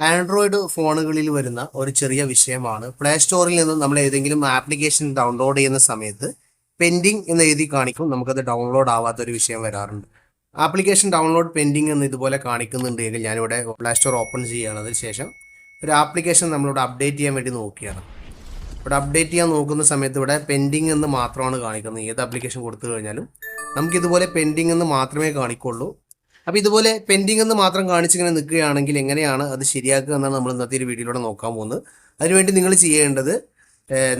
Android ഫോണുകളിൽ വരുന്ന ഒരു ചെറിയ വിഷയമാണ്. പ്ലേ സ്റ്റോറിൽ നിന്ന് നമ്മൾ ഏതെങ്കിലും ആപ്ലിക്കേഷൻ ഡൗൺലോഡ് ചെയ്യുന്ന സമയത്ത് പെൻഡിങ് എന്ന് എഴുതി കാണിക്കും നമുക്കത് ഡൗൺലോഡ് ആവാത്ത ഒരു വിഷയം വരാറുണ്ട്. ആപ്ലിക്കേഷൻ ഡൗൺലോഡ് പെൻഡിങ് എന്ന് ഇതുപോലെ കാണിക്കുന്നുണ്ട് എങ്കിൽ ഞാനിവിടെ പ്ലേ സ്റ്റോർ ഓപ്പൺ ചെയ്യുകയാണ്. ശേഷം ഒരു ആപ്ലിക്കേഷൻ നമ്മളിവിടെ അപ്ഡേറ്റ് ചെയ്യാൻ വേണ്ടി നോക്കുകയാണ്. ഇവിടെ അപ്ഡേറ്റ് ചെയ്യാൻ നോക്കുന്ന സമയത്ത് ഇവിടെ പെൻഡിങ് എന്ന് മാത്രമാണ് കാണിക്കുന്നത്. ഏത് ആപ്ലിക്കേഷൻ കൊടുത്തു കഴിഞ്ഞാലും നമുക്ക് ഇതുപോലെ പെൻഡിങ് എന്ന് മാത്രമേ കാണിക്കുള്ളൂ അപ്പോൾ ഇതുപോലെ പെൻഡിങ് എന്ന് മാത്രം കാണിച്ചിങ്ങനെ നിൽക്കുകയാണെങ്കിൽ എങ്ങനെയാണ് അത് ശരിയാക്കുക എന്നാണ് നമ്മൾ ഇന്നത്തെ ഒരു വീഡിയോയിലൂടെ നോക്കാൻ പോകുന്നത്. അതിനുവേണ്ടി നിങ്ങൾ ചെയ്യേണ്ടത്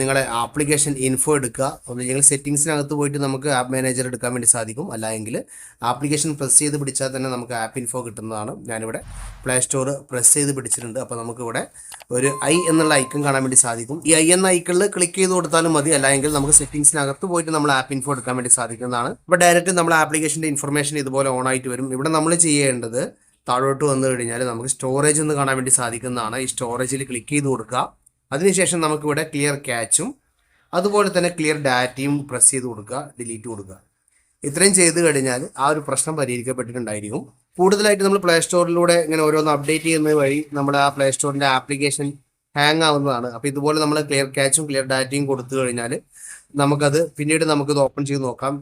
നിങ്ങളെ ആപ്ലിക്കേഷൻ ഇൻഫോ എടുക്കുക. ഒന്നുമില്ലെങ്കിൽ സെറ്റിങ്സിനകത്ത് പോയിട്ട് നമുക്ക് ആപ്പ് മാനേജർ എടുക്കാൻ വേണ്ടി സാധിക്കും. അല്ലെങ്കിൽ ആപ്ലിക്കേഷൻ പ്രസ് ചെയ്ത് പിടിച്ചാൽ തന്നെ നമുക്ക് ആപ്പ് ഇൻഫോ കിട്ടുന്നതാണ്. ഞാനിവിടെ പ്ലേ സ്റ്റോർ പ്രസ് ചെയ്ത് പിടിച്ചിട്ടുണ്ട്. അപ്പോൾ നമുക്കിവിടെ ഒരു ഐ എന്നുള്ള ഐക്കൺ കാണാൻ വേണ്ടി സാധിക്കും. ഈ ഐ എന്ന ഐക്കണിൽ ക്ലിക്ക് ചെയ്ത് കൊടുത്താലും മതി. അല്ലെങ്കിൽ നമുക്ക് സെറ്റിങ്സിനകത്ത് പോയിട്ട് നമ്മൾ ആപ്പ് ഇൻഫോ എടുക്കാൻ വേണ്ടി സാധിക്കുന്നതാണ്. ഇപ്പോൾ ഡയറക്റ്റ് നമ്മൾ ആപ്ലിക്കേഷന്റെ ഇൻഫർമേഷൻ ഇതുപോലെ ഓൺ ആയിട്ട് വരും. ഇവിടെ നമ്മൾ ചെയ്യേണ്ടത് താഴോട്ട് വന്നു കഴിഞ്ഞാൽ നമുക്ക് സ്റ്റോറേജ് എന്ന് കാണാൻ വേണ്ടി സാധിക്കുന്നതാണ്. ഈ സ്റ്റോറേജിൽ ക്ലിക്ക് ചെയ്ത് കൊടുക്കുക. അതിനുശേഷം നമുക്കിവിടെ ക്ലിയർ ക്യാച്ചും അതുപോലെ തന്നെ ക്ലിയർ ഡാറ്റയും പ്രസ് ചെയ്ത് കൊടുക്കുക ഡിലീറ്റ് കൊടുക്കുക. ഇത്രയും ചെയ്ത് കഴിഞ്ഞാൽ ആ ഒരു പ്രശ്നം പരിഹരിക്കപ്പെട്ടിട്ടുണ്ടായിരിക്കും. കൂടുതലായിട്ട് നമ്മൾ പ്ലേ സ്റ്റോറിലൂടെ ഇങ്ങനെ ഓരോന്ന് അപ്ഡേറ്റ് ചെയ്യുന്നത് വഴി നമ്മുടെ ആ പ്ലേ സ്റ്റോറിന്റെ ആപ്ലിക്കേഷൻ ഹാങ് ആവുന്നതാണ്. അപ്പോൾ ഇതുപോലെ നമ്മൾ ക്ലിയർ ക്യാച്ചും ക്ലിയർ ഡാറ്റയും കൊടുത്തു കഴിഞ്ഞാൽ നമുക്കത് പിന്നീട് നമുക്കിത് ഓപ്പൺ ചെയ്ത് നോക്കാം.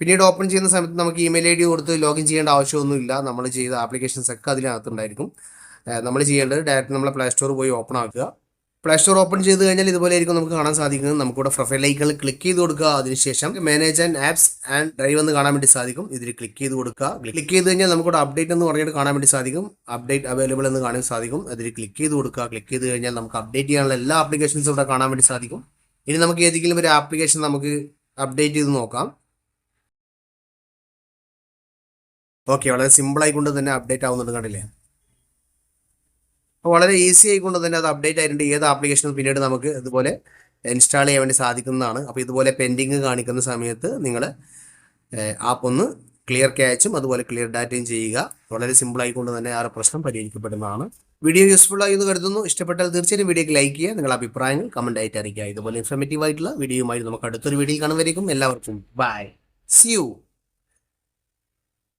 പിന്നീട് ഓപ്പൺ ചെയ്യുന്ന സമയത്ത് നമുക്ക് ഇമെയിൽ ഐ ഡി കൊടുത്ത് ലോഗിൻ ചെയ്യേണ്ട ആവശ്യമൊന്നുമില്ല. നമ്മൾ ചെയ്ത ആപ്ലിക്കേഷൻസ് ഒക്കെ അതിനകത്തുണ്ടായിരിക്കും. നമ്മൾ ചെയ്യേണ്ടത് ഡയറക്റ്റ് നമ്മളെ പ്ലേ സ്റ്റോർ പോയി ഓപ്പൺ ആക്കുക. പ്ലേ സ്റ്റോർ ഓപ്പൺ ചെയ്ത് കഴിഞ്ഞാൽ ഇതുപോലെ ആയിരിക്കും നമുക്ക് കാണാൻ സാധിക്കുന്നത്. നമുക്കിവിടെ പ്രൊഫൈൽ ഐക്കൺ ക്ലിക്ക് ചെയ്ത് കൊടുക്കുക. അതിനുശേഷം manage and apps and drive എന്ന് കാണാൻ വേണ്ടി സാധിക്കും. ഇതിൽ ക്ലിക്ക് ചെയ്ത് കൊടുക്കുക. ക്ലിക്ക് ചെയ്ത് കഴിഞ്ഞാൽ നമുക്കിവിടെ അപ്ഡേറ്റ് എന്ന് പറഞ്ഞിട്ട് കാണാൻ വേണ്ടി സാധിക്കും. അപ്ഡേറ്റ് അവൈലബിൾ എന്ന് കാണാൻ സാധിക്കും. അതിൽ ക്ലിക്ക് ചെയ്ത് കൊടുക്കുക. ക്ലിക്ക് ചെയ്ത് കഴിഞ്ഞാൽ നമുക്ക് അപ്ഡേറ്റ് ചെയ്യാനുള്ള എല്ലാ ആപ്ലിക്കേഷൻസും ഇവിടെ കാണാൻ വേണ്ടി സാധിക്കും. ഇനി നമുക്ക് ഏതെങ്കിലും ഒരു ആപ്ലിക്കേഷൻ നമുക്ക് അപ്ഡേറ്റ് ചെയ്ത് നോക്കാം. ഓക്കെ വളരെ സിമ്പിൾ ആയിക്കൊണ്ട് തന്നെ അപ്ഡേറ്റ് ആവുന്നുണ്ട് കണ്ടില്ലേ? വളരെ ഈസി ആയിക്കൊണ്ട് തന്നെ അത് അപ്ഡേറ്റ് ആയിട്ടുണ്ട് ഏത് ആപ്ലിക്കേഷനും പിന്നീട് നമുക്ക് ഇതുപോലെ ഇൻസ്റ്റാൾ ചെയ്യാൻ വേണ്ടി സാധിക്കുന്നതാണ്. അപ്പോൾ ഇതുപോലെ പെൻഡിങ് കാണിക്കുന്ന സമയത്ത് നിങ്ങൾ ആപ്പ് ഒന്ന് ക്ലിയർ ക്യാച്ചും അതുപോലെ ക്ലിയർ ഡാറ്റയും ചെയ്യുക. വളരെ സിമ്പിൾ ആയിക്കൊണ്ട് തന്നെ ആ പ്രശ്നം പരിഹരിക്കപ്പെടുന്നതാണ്. വീഡിയോ യൂസ്ഫുൾ ആയി എന്ന് കരുതുന്നു. ഇഷ്ടപ്പെട്ടാൽ തീർച്ചയായും വീഡിയോക്ക് ലൈക്ക് ചെയ്യുക. നിങ്ങളുടെ അഭിപ്രായങ്ങൾ കമന്റ് ആയിട്ട് അറിയിക്കുക. ഇതുപോലെ ഇൻഫർമേറ്റീവ് ആയിട്ടുള്ള വീഡിയോയുമായി നമുക്ക് അടുത്തൊരു വീഡിയോ കാണുമായിരിക്കും എല്ലാവർക്കും ബൈ സി യു